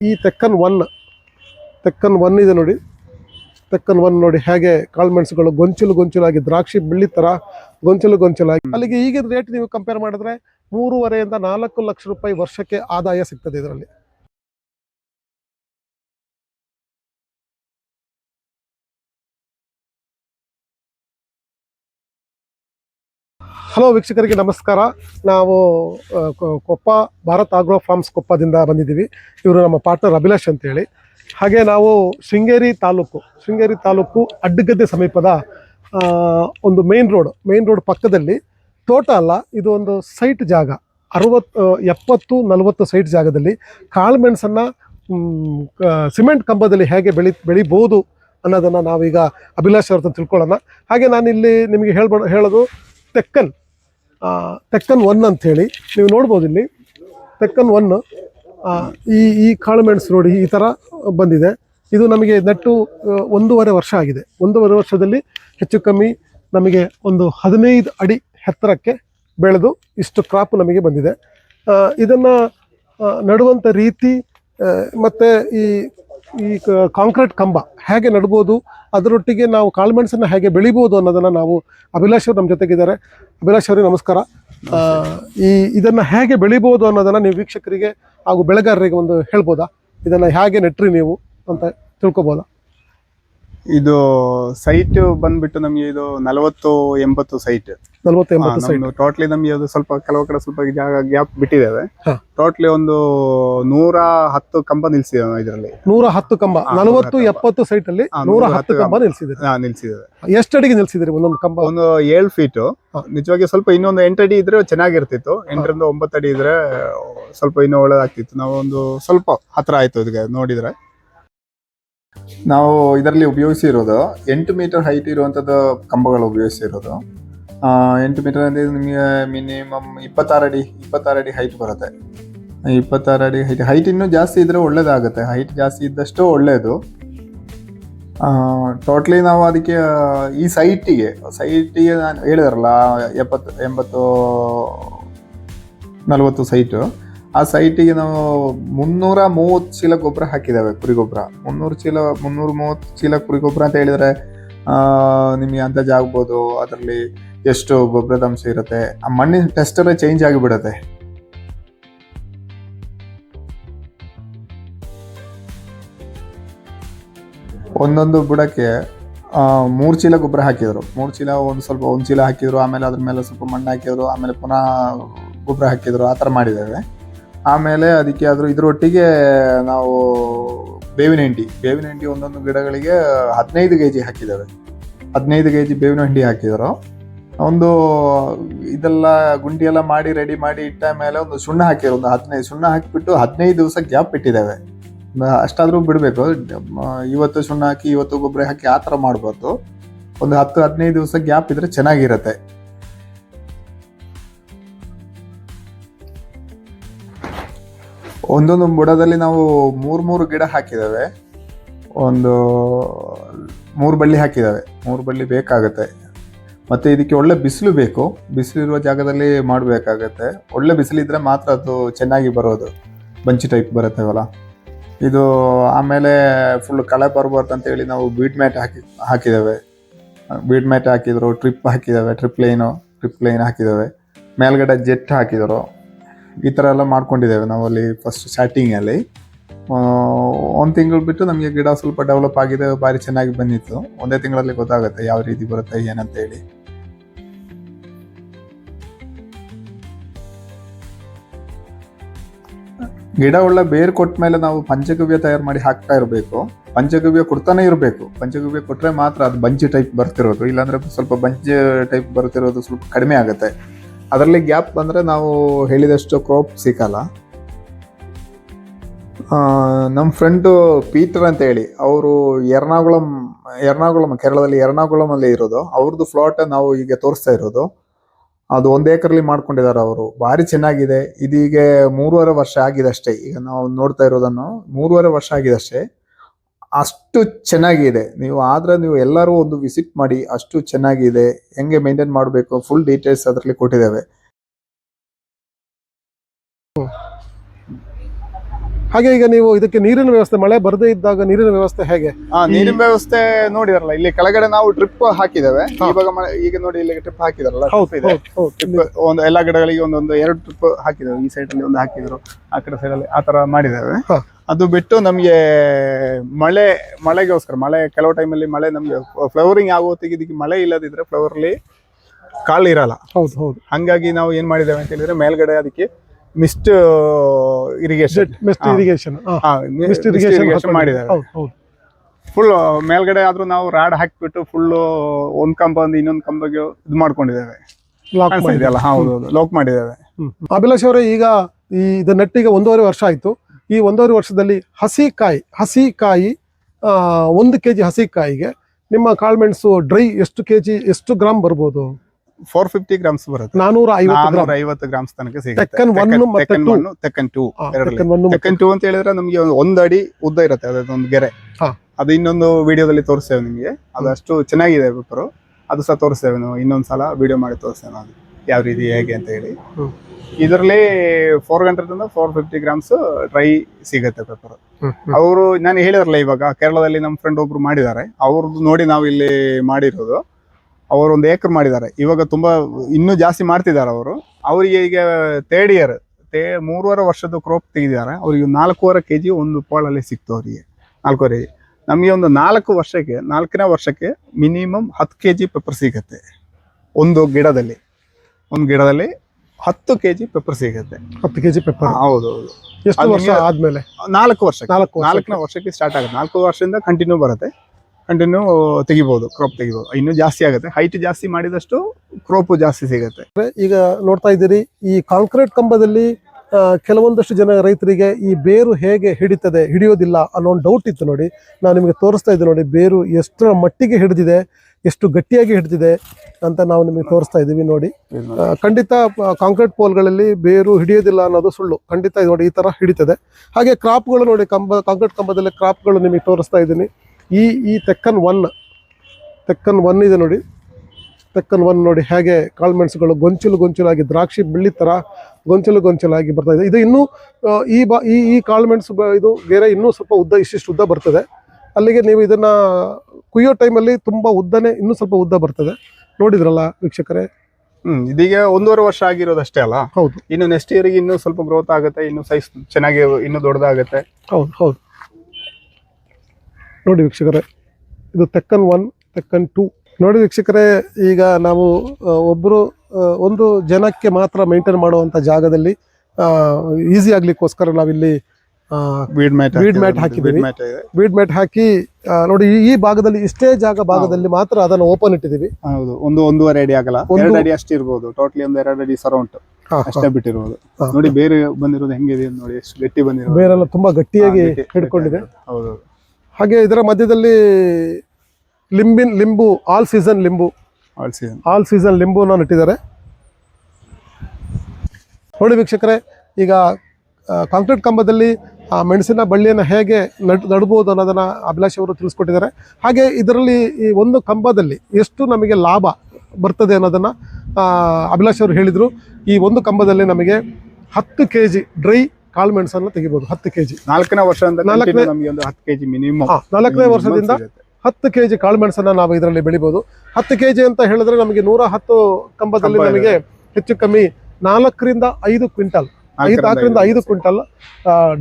ಈ ತೆಕ್ಕನ್ one ತೆಕ್ಕನ್ one ಇದೆ ನೋಡಿ. ತೆಕ್ಕನ್ ಒನ್ ನೋಡಿ ಹೇಗೆ ಕಾಳುಮೆಣಸುಗಳು ಗೊಂಚಲು ಗೊಂಚಲಾಗಿ ದ್ರಾಕ್ಷಿ ಬೆಳ್ಳಿ ತರ ಗೊಂಚಲು ಗೊಂಚಲಾಗಿ. ಅಲ್ಲಿಗೆ ಈಗಿನ ರೇಟ್ ನೀವು ಕಂಪೇರ್ ಮಾಡಿದ್ರೆ ಮೂರುವರೆಯಿಂದ ನಾಲ್ಕು ಲಕ್ಷ ರೂಪಾಯಿ ವರ್ಷಕ್ಕೆ ಆದಾಯ ಸಿಗ್ತದೆ ಇದರಲ್ಲಿ. ಹಲೋ ವೀಕ್ಷಕರಿಗೆ ನಮಸ್ಕಾರ. ನಾವು ಕೊಪ್ಪ, ಭಾರತ್ ಆಗ್ರೋ ಫಾರ್ಮ್ಸ್ ಕೊಪ್ಪದಿಂದ ಬಂದಿದ್ದೀವಿ. ಇವರು ನಮ್ಮ ಪಾರ್ಟ್ನರ್ ಅಭಿಲಾಷ್ ಅಂತೇಳಿ. ಹಾಗೆ ನಾವು ಶೃಂಗೇರಿ ತಾಲೂಕು ಶೃಂಗೇರಿ ತಾಲೂಕು ಅಡ್ಡಗದ್ದೆ ಸಮೀಪದ ಒಂದು ಮೇನ್ ರೋಡ್ ಮೇನ್ ರೋಡ್ ಪಕ್ಕದಲ್ಲಿ ತೋಟ ಅಲ್ಲ, ಇದು ಒಂದು ಸೈಟ್ ಜಾಗ. ಅರವತ್ತು ಎಪ್ಪತ್ತು, ನಲವತ್ತು ಸೈಟ್ ಜಾಗದಲ್ಲಿ ಕಾಳುಮೆಣಸನ್ನು ಸಿಮೆಂಟ್ ಕಂಬದಲ್ಲಿ ಹೇಗೆ ಬೆಳಿ, ಬೆಳಿಬೋದು ಅನ್ನೋದನ್ನು ನಾವೀಗ ಅಭಿಲಾಷ್ ಅವ್ರದ್ದು ತಿಳ್ಕೊಳ್ಳೋಣ. ಹಾಗೆ ನಾನಿಲ್ಲಿ ನಿಮಗೆ ಹೇಳ್ಬ, ಹೇಳೋದು ತೆಕ್ಕನ್ ತೆಕ್ಕನ್ ಒನ್ ಹೇಳಿ ನೀವು ನೋಡ್ಬೋದು ಇಲ್ಲಿ. ತೆಕ್ಕನ್ ಒನ್ ಈ ಈ ಕಾಳುಮೆಣಸು ನೋಡಿ ಈ ಥರ ಬಂದಿದೆ. ಇದು ನಮಗೆ ನೆಟ್ಟು ಒಂದೂವರೆ ವರ್ಷ ಆಗಿದೆ. ಒಂದೂವರೆ ವರ್ಷದಲ್ಲಿ ಹೆಚ್ಚು ಕಮ್ಮಿ ನಮಗೆ ಒಂದು ಹದಿನೈದು ಅಡಿ ಎತ್ತರಕ್ಕೆ ಬೆಳೆದು ಇಷ್ಟು ಕ್ರಾಪ್ ನಮಗೆ ಬಂದಿದೆ. ಇದನ್ನು ನಡುವಂಥ ರೀತಿ ಮತ್ತೆ ಈ ಈ ಕಾಂಕ್ರೀಟ್ ಕಂಬ ಹೇಗೆ ನಡ್ಬೋದು, ಅದರೊಟ್ಟಿಗೆ ನಾವು ಕಾಳುಮೆಣಸನ್ನು ಹೇಗೆ ಬೆಳಿಬೋದು ಅನ್ನೋದನ್ನು ನಾವು ಅಭಿಲಾಷ್ ಅವರು ನಮ್ಮ ಜೊತೆಗಿದ್ದಾರೆ. ಅಭಿಲಾಷ್ ಅವರಿಗೆ ನಮಸ್ಕಾರ. ಈ, ಇದನ್ನು ಹೇಗೆ ಬೆಳಿಬೋದು ಅನ್ನೋದನ್ನು ನೀವು ವೀಕ್ಷಕರಿಗೆ ಹಾಗೂ ಬೆಳೆಗಾರರಿಗೆ ಒಂದು ಹೇಳ್ಬೋದಾ? ಇದನ್ನು ಹೇಗೆ ನೆಟ್ರಿ ನೀವು ಅಂತ ತಿಳ್ಕೊಬೋದಾ? ಇದು ಸೈಟ್ ಬಂದ್ಬಿಟ್ಟು ನಮಗೆ ಇದು ನಲವತ್ತು ಎಂಬತ್ತು ಸೈಟ್ ನಲ್ವತ್ತು ಎಂಬತ್ತು ಸೈಟ್ ಟೋಟ್ಲಿ ನಮ್ಗೆ ಅದು ಸ್ವಲ್ಪ ಕೆಲವು ಕಡೆ ಸ್ವಲ್ಪ ಜಾಗ ಗ್ಯಾಪ್ ಬಿಟ್ಟಿದ್ದೇವೆ. ಟೋಟ್ಲಿ ಒಂದು ನೂರ ಹತ್ತು ಕಂಬ ನಿಲ್ಸಿದ್ದೇವೆ ಇದರಲ್ಲಿ. ನೂರ ಹತ್ತು ಕಂಬ ನಲವತ್ತು ಎಪ್ಪತ್ತು ಸೈಟ್ ಅಲ್ಲಿ ನೂರ ಹತ್ತು ಕಂಬ ನಿಲ್ಸಿದ್ದೇವೆ ನಿಲ್ಸಿದ್ದೇವೆ ಎಷ್ಟು ಅಡಿಗೆ ನಿಲ್ಸಿದ್ರಿ ಒಂದೊಂದು ಕಂಬ? ಒಂದು ಏಳು ಫೀಟ್. ನಿಜವಾಗಿ ಸ್ವಲ್ಪ ಇನ್ನೊಂದು ಎಂಟು ಅಡಿ ಇದ್ರೆ ಚೆನ್ನಾಗಿರ್ತಿತ್ತು. ಎಂಟರಿಂದ ಒಂಬತ್ತು ಅಡಿ ಇದ್ರೆ ಸ್ವಲ್ಪ ಇನ್ನೂ ಒಳ್ಳೇದಾಗ್ತಿತ್ತು ನಾವು ಒಂದು ಸ್ವಲ್ಪ ಹತ್ರ ಆಯ್ತು ಇದಕ್ಕೆ ನೋಡಿದ್ರೆ. ನಾವು ಇದರಲ್ಲಿ ಉಪಯೋಗಿಸಿರೋದು ಎಂಟು ಮೀಟರ್ ಹೈಟ್ ಇರುವಂತದ್ದು ಕಂಬಗಳು ಉಪಯೋಗಿಸಿರೋದು. ಎಂಟು ಮೀಟರ್ ಅಂದರೆ ನಿಮಗೆ ಮಿನಿಮಮ್ ಇಪ್ಪತ್ತಾರು ಅಡಿ ಇಪ್ಪತ್ತಾರು ಅಡಿ ಹೈಟ್ ಬರುತ್ತೆ. ಇಪ್ಪತ್ತಾರು ಅಡಿ ಹೈಟ್ ಹೈಟ್ ಇನ್ನೂ ಜಾಸ್ತಿ ಇದ್ದರೆ ಒಳ್ಳೇದಾಗುತ್ತೆ. ಹೈಟ್ ಜಾಸ್ತಿ ಇದ್ದಷ್ಟು ಒಳ್ಳೆಯದು ಟೋಟ್ಲಿ ನಾವು ಅದಕ್ಕೆ, ಈ ಸೈಟಿಗೆ ಸೈಟಿಗೆ ನಾನು ಹೇಳಿದಾರಲ್ಲ, ಎಪ್ಪತ್ತು, ಎಂಬತ್ತು, ನಲವತ್ತು ಸೈಟು ಆ ಸೈಟಿಗೆ ನಾವು ಮುನ್ನೂರ ಮೂವತ್ತು ಚೀಲ ಗೊಬ್ಬರ ಹಾಕಿದ್ದಾವೆ, ಕುರಿ ಗೊಬ್ಬರ. ಮುನ್ನೂರು ಚೀಲ, ಮುನ್ನೂರ ಮೂವತ್ತು ಚೀಲ ಕುರಿ ಗೊಬ್ಬರ ಅಂತ ಹೇಳಿದರೆ ನಿಮಗೆ ಅಂದಾಜು ಆಗ್ಬೋದು. ಅದರಲ್ಲಿ ಎಷ್ಟು ಗೊಬ್ಬರದ ಅಂಶ ಇರುತ್ತೆ, ಆ ಮಣ್ಣಿನ ಟೆಸ್ಟಲ್ಲೇ ಚೇಂಜ್ ಆಗಿಬಿಡುತ್ತೆ. ಒಂದೊಂದು ಬುಡಕ್ಕೆ ಮೂರು ಚೀಲ ಗೊಬ್ಬರ ಹಾಕಿದ್ರು. ಮೂರು ಚೀಲ ಒಂದು ಸ್ವಲ್ಪ ಒಂದು ಚೀಲ ಹಾಕಿದ್ರು, ಆಮೇಲೆ ಅದ್ರ ಮೇಲೆ ಸ್ವಲ್ಪ ಮಣ್ಣು ಹಾಕಿದ್ರು, ಆಮೇಲೆ ಪುನಃ ಗೊಬ್ಬರ ಹಾಕಿದ್ರು, ಆ ಥರ ಮಾಡಿದ್ದೇವೆ. ಆಮೇಲೆ ಅದಕ್ಕೆ ಅದ್ರ ಇದರೊಟ್ಟಿಗೆ ನಾವು ಬೇವಿನ ಹಿಂಡಿ ಬೇವಿನ ಹಿಂಡಿ ಒಂದೊಂದು ಗಿಡಗಳಿಗೆ ಹದಿನೈದು ಕೆ ಜಿ ಹಾಕಿದ್ದೇವೆ. ಹದಿನೈದು ಕೆ ಜಿ ಬೇವಿನ ಹಿಂಡಿ ಹಾಕಿದ್ರು. ಒಂದು ಇದೆಲ್ಲ ಗುಂಡಿ ಎಲ್ಲ ಮಾಡಿ ರೆಡಿ ಮಾಡಿ ಇಟ್ಟ ಮೇಲೆ ಒಂದು ಸುಣ್ಣ ಹಾಕಿರು ಒಂದು ಹದಿನೈದು ಸುಣ್ಣ ಹಾಕಿಬಿಟ್ಟು ಹದಿನೈದು ದಿವಸ ಗ್ಯಾಪ್ ಇಟ್ಟಿದ್ದಾವೆ. ಅಷ್ಟಾದರೂ ಬಿಡಬೇಕು. ಇವತ್ತು ಸುಣ್ಣ ಹಾಕಿ, ಇವತ್ತು ಗೊಬ್ಬರ ಹಾಕಿ ಆ ಥರ ಮಾಡ್ಬೋದು ಒಂದು ಹತ್ತು, ಹದಿನೈದು ದಿವಸ ಗ್ಯಾಪ್ ಇದ್ರೆ ಚೆನ್ನಾಗಿರತ್ತೆ. ಒಂದೊಂದು ಬುಡದಲ್ಲಿ ನಾವು ಮೂರು ಮೂರು ಗಿಡ ಹಾಕಿದ್ದೇವೆ. ಒಂದು ಮೂರು ಬಳ್ಳಿ ಹಾಕಿದ್ದಾವೆ. ಮೂರು ಬಳ್ಳಿ ಬೇಕಾಗುತ್ತೆ. ಮತ್ತು ಇದಕ್ಕೆ ಒಳ್ಳೆ ಬಿಸಿಲು ಬೇಕು. ಬಿಸಿಲಿರುವ ಜಾಗದಲ್ಲಿ ಮಾಡಬೇಕಾಗತ್ತೆ. ಒಳ್ಳೆ ಬಿಸಿಲಿದ್ರೆ ಮಾತ್ರ ಅದು ಚೆನ್ನಾಗಿ ಬರೋದು. ಬಂಚಿ ಟೈಪ್ ಬರುತ್ತೇವಲ್ಲ ಇದು ಆಮೇಲೆ ಫುಲ್ ಕಳೆ ಬರಬಾರ್ದು ಅಂತ ಹೇಳಿ ನಾವು ಬೀಟ್ ಮ್ಯಾಟ್ ಹಾಕಿ, ಹಾಕಿದ್ದೇವೆ. ಬೀಟ್ ಮ್ಯಾಟ್ ಹಾಕಿದ್ರು ಟ್ರಿಪ್ ಹಾಕಿದ್ದಾವೆ ಟ್ರಿಪ್ ಲೈನು ಟ್ರಿಪ್ ಲೈನ್ ಹಾಕಿದ್ದಾವೆ. ಮೇಲ್ಗಡೆ ಜೆಟ್ ಹಾಕಿದರು. ಈ ಥರ ಎಲ್ಲ ಮಾಡ್ಕೊಂಡಿದ್ದೇವೆ ನಾವು ಅಲ್ಲಿ ಫಸ್ಟ್ ಸ್ಟಾರ್ಟಿಂಗಲ್ಲಿ ಒಂದು ತಿಂಗಳು ಬಿಟ್ಟು ನಮಗೆ ಗಿಡ ಸ್ವಲ್ಪ ಡೆವಲಪ್ ಆಗಿದೆ, ಭಾರಿ ಚೆನ್ನಾಗಿ ಬಂದಿತ್ತು. ಒಂದೇ ತಿಂಗಳಲ್ಲಿ ಗೊತ್ತಾಗುತ್ತೆ ಯಾವ ರೀತಿ ಬರುತ್ತೆ, ಏನಂತ ಗಿಡ ಒಳ್ಳೆ ಬೇರ್ ಕೊಟ್ಟ ಮೇಲೆ ನಾವು ಪಂಚಗವ್ಯ ತಯಾರು ಮಾಡಿ ಹಾಕ್ತಾ ಇರಬೇಕು. ಪಂಚಗವ್ಯ ಕೊಡ್ತಾನೆ ಇರಬೇಕು. ಪಂಚಗವ್ಯ ಕೊಟ್ಟರೆ ಮಾತ್ರ ಅದು ಬಂಜಿ ಟೈಪ್ ಬರ್ತಿರೋದು. ಇಲ್ಲಾಂದ್ರೆ ಸ್ವಲ್ಪ ಬಂಜಿ ಟೈಪ್ ಬರ್ತಿರೋದು ಸ್ವಲ್ಪ ಕಡಿಮೆ ಆಗುತ್ತೆ. ಅದರಲ್ಲಿ ಗ್ಯಾಪ್ ಬಂದರೆ ನಾವು ಹೇಳಿದಷ್ಟು ಕ್ರಾಪ್ ಸಿಕ್ಕಲ್ಲ ನಮ್ಮ ಫ್ರೆಂಡು ಪೀಟರ್ ಅಂತ ಹೇಳಿ ಅವರು ಎರ್ನಾಗುಳಂ ಎರ್ನಾಕುಳಂ, ಕೇರಳದಲ್ಲಿ ಎರ್ನಾಗುಳಮಲ್ಲಿ ಇರೋದು. ಅವ್ರದ್ದು ಫ್ಲಾಟ್ ನಾವು ಈಗ ತೋರಿಸ್ತಾ ಇರೋದು. ಅದು ಒಂದು ಏಕರ್ಲಿ ಮಾಡ್ಕೊಂಡಿದ್ದಾರೆ ಅವರು. ಭಾರಿ ಚೆನ್ನಾಗಿದೆ. ಇದೀಗ ಮೂರುವರೆ ವರ್ಷ ಆಗಿದೆ ಅಷ್ಟೇ. ಈಗ ನಾವು ನೋಡ್ತಾ ಇರೋದನ್ನು ಮೂರುವರೆ ವರ್ಷ ಆಗಿದೆ ಅಷ್ಟೇ. ಅಷ್ಟು ಚೆನ್ನಾಗಿದೆ. ನೀವು ಆದ್ರೆ ನೀವು ಎಲ್ಲರೂ ಒಂದು ವಿಸಿಟ್ ಮಾಡಿ ಅಷ್ಟು ಚೆನ್ನಾಗಿದೆ. ಹೆಂಗೆ ಮೇಂಟೈನ್ ಮಾಡಬೇಕು? ಫುಲ್ ಡೀಟೇಲ್ಸ್ ಅದರಲ್ಲಿ ಕೊಟ್ಟಿದ್ದೇವೆ. ಹಾಗೆ ಈಗ ನೀವು ಇದಕ್ಕೆ ನೀರಿನ ವ್ಯವಸ್ಥೆ ಮಳೆ ಬರದೇ ಇದ್ದಾಗ ನೀರಿನ ವ್ಯವಸ್ಥೆ ಹೇಗೆ? ಆ ನೀರಿನ ವ್ಯವಸ್ಥೆ ನೋಡಿದಾರಲ್ಲ ಇಲ್ಲಿ ಕೆಳಗಡೆ ನಾವು ಟ್ರಿಪ್ ಹಾಕಿದ್ದೇವೆ. ಇವಾಗ ಮಳೆ- ಈಗ ನೋಡಿ ಇಲ್ಲಿ ಟ್ರಿಪ್ ಹಾಕಿದಾರಲ್ಲ ಒಂದು ಎಲ್ಲಾ ಗಿಡಗಳಿಗೆ ಒಂದೊಂದು ಎರಡು ಟ್ರಿಪ್ ಹಾಕಿದ್ದೇವೆ. ಈ ಸೈಡ್ ಅಲ್ಲಿ ಒಂದು ಹಾಕಿದ್ರು ಆ ಕಡೆ ಸೈಡ್ ಅಲ್ಲಿ ಆ ತರ ಮಾಡಿದ್ದೇವೆ. ಅದು ಬಿಟ್ಟು ನಮ್ಗೆ ಮಳೆ ಮಳೆಗೋಸ್ಕರ ಮಳೆ ಕೆಲವು ಟೈಮಲ್ಲಿ ಮಳೆ ನಮ್ಗೆ ಫ್ಲವರಿಂಗ್ ಆಗೋ ತೆಗೆದಿಕ್ಕೆ ಇದಕ್ಕೆ ಮಳೆ ಇಲ್ಲದಿದ್ರೆ ಫ್ಲವರ್ ಅಲ್ಲಿ ಕಾಳು ಇರಲ್ಲ. ಹೌದು ಹೌದು. ಹಂಗಾಗಿ ನಾವು ಏನ್ ಮಾಡಿದ್ದೇವೆ ಅಂತ ಹೇಳಿದ್ರೆ ಮೇಲ್ಗಡೆ ಅದಕ್ಕೆ mist irrigation mist irrigation mist irrigation ಹೌದು ಫುಲ್ ಮೇಲ್ಗಡೆ ಆದ್ರೂ ನಾವು ರಾಡ್ ಹಾಕಿಬಿಟ್ಟು ಫುಲ್ ಒಂದ್ ಕಂಬ ಒಂದು ಇನ್ನೊಂದು ಕಂಬಗೆ ಇದು ಮಾಡ್ಕೊಂಡಿದ್ದೇವೆ. ಲಾಕ್ ಕಾಣಿಸ್ತಾ ಹೌದು ಹೌದು. ಲಾಕ್ ಮಾಡಿದ್ದೇವೆ. ಅಭಿಲಾಷ್ ಅವರೇ ಈಗ ಈ ಇದು ನೆಟ್ಟಿಗೆ ಒಂದೂವರೆ ವರ್ಷ ಆಯ್ತು. ಈ ಒಂದೂವರೆ ವರ್ಷದಲ್ಲಿ ಹಸಿ ಕಾಯಿ ಹಸಿ ಕಾಯಿ ಒಂದು ಒಂದು ಕೆಜಿ ಹಸಿ ಕಾಯಿಗೆ ನಿಮ್ಮ ಕಾಳುಮೆಣಸು ಡ್ರೈ ಎಷ್ಟು ಕೆಜಿ ಎಷ್ಟು ಗ್ರಾಮ್ ಬರ್ಬೋದು? ಫೋರ್ ಫಿಫ್ಟಿ ಗ್ರಾಮ್ಸ್ ಬರುತ್ತೆ. ನಾನೂರ ಐವತ್ತು ಐವತ್ತು ಗ್ರಾಮ್ಸ್ ತನಕ ಸಿಗುತ್ತೆ. ತೆಕ್ಕನ್ ಟೂ ತೆಕ್ಕನ್ ಟೂ ಅಂತ ಹೇಳಿದ್ರೆ ನಮ್ಗೆ ಒಂದು- ಅಡಿ ಉದ್ದ ಇರುತ್ತೆ ಅದೊಂದು ಗೆರೆ. ಅದು ಇನ್ನೊಂದು ವಿಡಿಯೋದಲ್ಲಿ ತೋರಿಸ್ತೇವೆ ನಿಮಗೆ. ಅದು ಅಷ್ಟು ಚೆನ್ನಾಗಿದೆ ಪೇಪರ್. ಅದು ಸಹ ತೋರಿಸ್ತೇವೆ ನಾವು. ಇನ್ನೊಂದ್ಸಲ ವಿಡಿಯೋ ಮಾಡಿ ತೋರಿಸ್ತೇವೆ ನಾವು ಯಾವ ರೀತಿ ಹೇಗೆ ಅಂತ ಹೇಳಿ. ಇದರಲ್ಲಿ four hundred four fifty grams dry ಸಿಗುತ್ತೆ ಪೇಪರ್. ಅವರು ನಾನು ಹೇಳಿದಾರಲ್ಲ ಇವಾಗ ಕೇರಳದಲ್ಲಿ ನಮ್ಮ ಫ್ರೆಂಡ್ ಒಬ್ರು ಮಾಡಿದ್ದಾರೆ. ಅವ್ರದ್ದು ನೋಡಿ ನಾವು ಇಲ್ಲಿ ಮಾಡಿರೋದು. ಅವರು ಒಂದು ಏಕರ್ ಮಾಡಿದ್ದಾರೆ. ಇವಾಗ ತುಂಬಾ ಇನ್ನೂ ಜಾಸ್ತಿ ಮಾಡ್ತಿದ್ದಾರೆ ಅವರು. ಅವರಿಗೆ ಈಗ ತರ್ಡ್ ಇಯರ್ ತೇ ಮೂರುವರೆ ವರ್ಷದ ಕ್ರೋಪ್ ತೆಗೆದಿದ್ದಾರೆ. ಅವರಿಗೆ ನಾಲ್ಕೂವರೆ ಕೆ ಜಿ ಒಂದು ಪಾಳಲ್ಲಿ ಸಿಕ್ತು ಅವರಿಗೆ. ನಾಲ್ಕೂವರೆ ನಮಗೆ ಒಂದು ನಾಲ್ಕು ವರ್ಷಕ್ಕೆ ನಾಲ್ಕನೇ ವರ್ಷಕ್ಕೆ ಮಿನಿಮಮ್ ಹತ್ತು ಕೆ ಜಿ ಪೆಪ್ಪರ್ ಸಿಗುತ್ತೆ. ಒಂದು ಗಿಡದಲ್ಲಿ. ಒಂದು ಗಿಡದಲ್ಲಿ ಹತ್ತು ಕೆ ಜಿ ಪೆಪ್ಪರ್ ಸಿಗುತ್ತೆ. ಹತ್ತು ಕೆಜಿ ಪೆಪ್ಪರ್ ಹೌದು ಹೌದು. ಎಷ್ಟು ವರ್ಷ ಆದಮೇಲೆ? ನಾಲ್ಕು ವರ್ಷಕ್ಕೆ. ನಾಲ್ಕು ನಾಲ್ಕನೇ ವರ್ಷಕ್ಕೆ ಸ್ಟಾರ್ಟ್ ಆಗುತ್ತೆ. ನಾಲ್ಕು ವರ್ಷದಿಂದ ಕಂಟಿನ್ಯೂ ಬರುತ್ತೆ. ಕಂಟಿನ್ಯೂ ತೆಗಿಬೋದು ಕ್ರಾಪ್ ತೆಗಿಬೋದು. ಇನ್ನೂ ಜಾಸ್ತಿ ಆಗುತ್ತೆ. ಹೈಟ್ ಜಾಸ್ತಿ ಮಾಡಿದಷ್ಟು ಕ್ರೋಪು ಜಾಸ್ತಿ ಸಿಗುತ್ತೆ. ಈಗ ನೋಡ್ತಾ ಇದ್ದೀರಿ, ಈ ಕಾಂಕ್ರೀಟ್ ಕಂಬದಲ್ಲಿ ಕೆಲವೊಂದಷ್ಟು ಜನ ರೈತರಿಗೆ ಈ ಬೇರು ಹೇಗೆ ಹಿಡಿತದೆ, ಹಿಡಿಯೋದಿಲ್ಲ ಅನ್ನೋ ಒಂದು ಡೌಟ್ ಇತ್ತು ನೋಡಿ. ನಾನು ನಿಮಗೆ ತೋರಿಸ್ತಾ ಇದ್ದೆ ನೋಡಿ, ಬೇರು ಎಷ್ಟರ ಮಟ್ಟಿಗೆ ಹಿಡಿದಿದೆ, ಎಷ್ಟು ಗಟ್ಟಿಯಾಗಿ ಹಿಡಿದಿದೆ ಅಂತ ನಾವು ನಿಮಗೆ ತೋರಿಸ್ತಾ ಇದ್ದೀವಿ ನೋಡಿ. ಖಂಡಿತ ಕಾಂಕ್ರೀಟ್ ಪೋಲ್ಗಳಲ್ಲಿ ಬೇರು ಹಿಡಿಯೋದಿಲ್ಲ ಅನ್ನೋದು ಸುಳ್ಳು. ಖಂಡಿತ ನೋಡಿ, ಈ ಥರ ಹಿಡಿತದೆ. ಹಾಗೆ ಕ್ರಾಪ್ಗಳು ನೋಡಿ, ಕಂಬ ಕಾಂಕ್ರೀಟ್ ಕಂಬದಲ್ಲಿ ಕ್ರಾಪ್ಗಳು ನಿಮಗೆ ತೋರಿಸ್ತಾ ಇದ್ದೀನಿ. ಈ ಈ ತೆಕ್ಕನ್ ಒನ್ ತೆಕ್ಕನ್ ಒನ್ ಇದೆ ನೋಡಿ. ತೆಕ್ಕನ್ ಒನ್ ನೋಡಿ ಹೇಗೆ ಕಾಳುಮೆಣಸುಗಳು ಗೊಂಚಲು ಗೊಂಚಲಾಗಿ ದ್ರಾಕ್ಷಿ ಬೆಳ್ಳಿ ತರ ಗೊಂಚಲು ಗೊಂಚಲಾಗಿ ಬರ್ತಾ ಇದೆ. ಇದು ಇನ್ನೂ ಈ ಬಾ ಈ ಈ ಕಾಳುಮೆಣಸು ಇದು ಬೇರೆ ಇನ್ನೂ ಸ್ವಲ್ಪ ಉದ್ದ ಇಷ್ಟಿಷ್ಟು ಉದ್ದ ಬರ್ತದೆ. ಅಲ್ಲಿಗೆ ನೀವು ಇದನ್ನ ಕುಯ್ಯೋ ಟೈಮಲ್ಲಿ ತುಂಬ ಉದ್ದನೇ ಇನ್ನೂ ಸ್ವಲ್ಪ ಉದ್ದ ಬರ್ತದೆ. ನೋಡಿದ್ರಲ್ಲ ವೀಕ್ಷಕರೇ? ಹ್ಮ್ ಇದೀಗ ಒಂದೂವರೆ ವರ್ಷ ಆಗಿರೋದಷ್ಟೇ ಅಲ್ಲ? ಹೌದು. ಇನ್ನು ನೆಕ್ಸ್ಟ್ ಇಯರ್ಗೆ ಇನ್ನೂ ಸ್ವಲ್ಪ ಗ್ರೋತ್ ಆಗುತ್ತೆ ಇನ್ನು ಸೈಜ್ ಚೆನ್ನಾಗಿ ಇನ್ನೂ ದೊಡ್ಡದಾಗುತ್ತೆ. ಹೌದು ಹೌದು. ನೋಡಿ ವೀಕ್ಷಕರೇ ಇದು ತೆಕ್ಕನ್ ಒನ್ ತೆಕ್ಕನ್ ಟೂ ನೋಡಿ ವೀಕ್ಷಕರೇ ಈಗ ನಾವು ಒಬ್ಬರು ಒಂದು ಜನಕ್ಕೆ ಮಾತ್ರ ಮೇಂಟೈನ್ ಮಾಡುವಂಥ ಜಾಗದಲ್ಲಿ ಈಸಿ ಆಗ್ಲಿಕ್ಕೋಸ್ಕರ ನಾವಿಲ್ಲಿ ವೀಡ್ ಮ್ಯಾಟ್ ವೀಡ್ ಮ್ಯಾಟ್ ಹಾಕಿದ್ದೀವಿ. ವೀಡ್ ಮ್ಯಾಟ್ ಹಾಕಿ ನೋಡಿ ಈ- ಭಾಗದಲ್ಲಿ ಇಷ್ಟೇ ಜಾಗ ಭಾಗದಲ್ಲಿ ಮಾತ್ರ ಅದನ್ನು ಓಪನ್ ಇಟ್ಟಿದ್ದೀವಿ. ಹೌದು ಒಂದು ಒಂದೂವರೆ ಅಡಿ ಆಗಲ್ಲ. ಒಂದು- ಎರಡು ಅಡಿ ಅಷ್ಟು ಇರ್ಬೋದು. ಟೋಟಲಿ ಒಂದು ಎರಡು ಅಡಿ ಸರೌಂಡ್ ಅಷ್ಟೇ ಬಿಟ್ಟಿರ್ಬೋದು. ನೋಡಿ ಬೇರೆ ಬಂದಿರೋದು ಹೆಂಗಿದೆ ನೋಡಿ ಎಷ್ಟು ಗಟ್ಟಿ ಬಂದಿರೋದು. ಬೇರೆಲ್ಲ ತುಂಬಾ ಗಟ್ಟಿಯಾಗಿ ಹಿಡ್ಕೊಂಡಿದೆ. ಹೌದು. ಹಾಗೆ ಇದರ ಮಧ್ಯದಲ್ಲಿ ಲಿಂಬಿನ್ ಲಿಂಬು ಆಲ್ ಸೀಸನ್ ಲಿಂಬು. ಆಲ್ ಸೀಸನ್ ಆಲ್ ಸೀಸನ್ ಲಿಂಬುನ ನೆಟ್ಟಿದ್ದಾರೆ ನೋಡಿ ವೀಕ್ಷಕರೇ ಈಗ ಕಾಂಕ್ರೀಟ್ ಕಂಬದಲ್ಲಿ ಆ ಮೆಣಸಿನ ಬಳ್ಳಿಯನ್ನು ಹೇಗೆ ನಡ್ ನಡ್ಬೋದು ಅನ್ನೋದನ್ನು ಅಭಿಲಾಷ್ ಅವರು ತಿಳಿಸ್ಕೊಟ್ಟಿದ್ದಾರೆ. ಹಾಗೆ ಇದರಲ್ಲಿ ಈ ಒಂದು ಕಂಬದಲ್ಲಿ ಎಷ್ಟು ನಮಗೆ ಲಾಭ ಬರ್ತದೆ ಅನ್ನೋದನ್ನು ಅಭಿಲಾಷ್ ಅವರು ಹೇಳಿದರು. ಈ ಒಂದು ಕಂಬದಲ್ಲಿ ನಮಗೆ ಹತ್ತು ಕೆ ಜಿ ಡ್ರೈ ಕಾಳು ಮೆಣಸನ್ನು ತೆಗಿಬಹುದು ಹತ್ತು ಕೆಜಿ. ನಾಲ್ಕನೇ ವರ್ಷದಿಂದ ನಾಲ್ಕನೇ- continue ನಮಗೆ ಒಂದು ಹತ್ತು ಕೆಜಿ ಮಿನಿಮಮ್ ನಾಲ್ಕನೇ ವರ್ಷದಿಂದ ಹತ್ತು ಕೆಜಿ ಕಾಳು ಕಾಳುಮೆಣಸನ್ನ ನಾವು ಇದರಲ್ಲಿ ಬೆಳಿಬಹುದು ಹತ್ತು ಕೆಜಿ ಅಂತ ಹೇಳಿದ್ರೆ ನಮಗೆ ನೂರ ಹತ್ತು ಕಂಬದಲ್ಲಿ ಕಂಬ ನಮಗೆ ಹೆಚ್ಚು ಕಮ್ಮಿ ನಾಲ್ಕರಿಂದ ಐದು ಕ್ವಿಂಟಲ್ ಐದು ನಾಲ್ಕರಿಂದ ಐದು ಕ್ವಿಂಟಲ್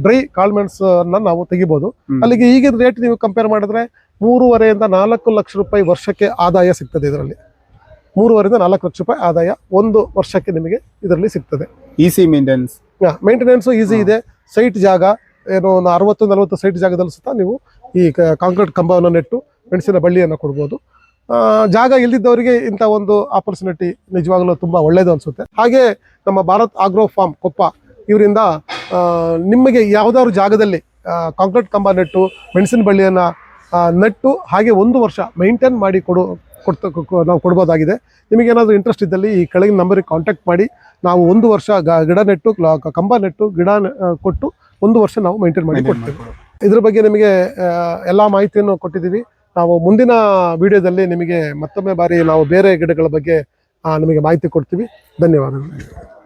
ಡ್ರೈ ಕಾಳುಮೆಣಸನ್ನ ನಾವು ತೆಗಿಬಹುದು ಅಲ್ಲಿಗೆ ಈಗಿನ ರೇಟ್ ನೀವು ಕಂಪೇರ್ ಮಾಡಿದ್ರೆ ಮೂರುವರೆಯಿಂದ ನಾಲ್ಕು ಲಕ್ಷ ರೂಪಾಯಿ ವರ್ಷಕ್ಕೆ ಆದಾಯ ಸಿಗ್ತದೆ ಇದರಲ್ಲಿ. ಮೂರುವರೆಯಿಂದ ನಾಲ್ಕು ಲಕ್ಷ ರೂಪಾಯಿ ಆದಾಯ ಒಂದು ವರ್ಷಕ್ಕೆ ನಿಮಗೆ ಇದರಲ್ಲಿ ಸಿಗ್ತದೆ. ಈಸಿ ಮೇಂಟೆನೆನ್ಸ್ ಮೇಂಟೆನೆನ್ಸು ಈಸಿ ಇದೆ. ಸೈಟ್ ಜಾಗ ಏನು ಒಂದು ಅರವತ್ತು ನಲವತ್ತು ಸೈಟ್ ಜಾಗದಲ್ಲಿ ಸುತ್ತ ನೀವು ಈ ಕಾಂಕ್ರೀಟ್ ಕಂಬವನ್ನು ನೆಟ್ಟು ಮೆಣಸಿನ ಬಳ್ಳಿಯನ್ನು ಕೊಡ್ಬೋದು. ಜಾಗ ಇಲ್ದಿದ್ದವರಿಗೆ ಇಂಥ ಒಂದು ಆಪರ್ಚುನಿಟಿ ನಿಜವಾಗ್ಲೂ ತುಂಬ ಒಳ್ಳೆಯದು ಅನಿಸುತ್ತೆ. ಹಾಗೆ ನಮ್ಮ ಭಾರತ್ ಆಗ್ರೋ ಫಾರ್ಮ್ ಕೊಪ್ಪ ಇವರಿಂದ ನಿಮಗೆ ಯಾವುದಾದ್ರು ಜಾಗದಲ್ಲಿ ಕಾಂಕ್ರೀಟ್ ಕಂಬ ನೆಟ್ಟು ಮೆಣಸಿನ ಬಳ್ಳಿಯನ್ನು ನೆಟ್ಟು ಹಾಗೆ ಒಂದು ವರ್ಷ ಮೈಂಟೈನ್ ಮಾಡಿ ಕೊಡು ಕೊಡ್ತಾ ನಾವು ಕೊಡ್ಬೋದಾಗಿದೆ. ನಿಮಗೇನಾದರೂ ಇಂಟ್ರೆಸ್ಟ್ ಇದ್ದಲ್ಲಿ ಈ ಕೆಳಗಿನ ನಂಬರಿಗೆ ಕಾಂಟ್ಯಾಕ್ಟ್ ಮಾಡಿ. ನಾವು ಒಂದು ವರ್ಷ ಗ- ಗಿಡ ನೆಟ್ಟು ಕಂಬ ನೆಟ್ಟು ಗಿಡ ಕೊಟ್ಟು ಒಂದು ವರ್ಷ ನಾವು ಮೈಂಟೈನ್ ಮಾಡಿ ಕೊಡ್ತೀವಿ. ಇದ್ರ ಬಗ್ಗೆ ನಿಮಗೆ ಎಲ್ಲ ಮಾಹಿತಿಯನ್ನು ಕೊಟ್ಟಿದ್ದೀವಿ. ನಾವು ಮುಂದಿನ ವಿಡಿಯೋದಲ್ಲಿ ನಿಮಗೆ ಮತ್ತೊಮ್ಮೆ ಬಾರಿ ನಾವು ಬೇರೆ ಗಿಡಗಳ ಬಗ್ಗೆ ನಿಮಗೆ ಮಾಹಿತಿ ಕೊಡ್ತೀವಿ. ಧನ್ಯವಾದಗಳು.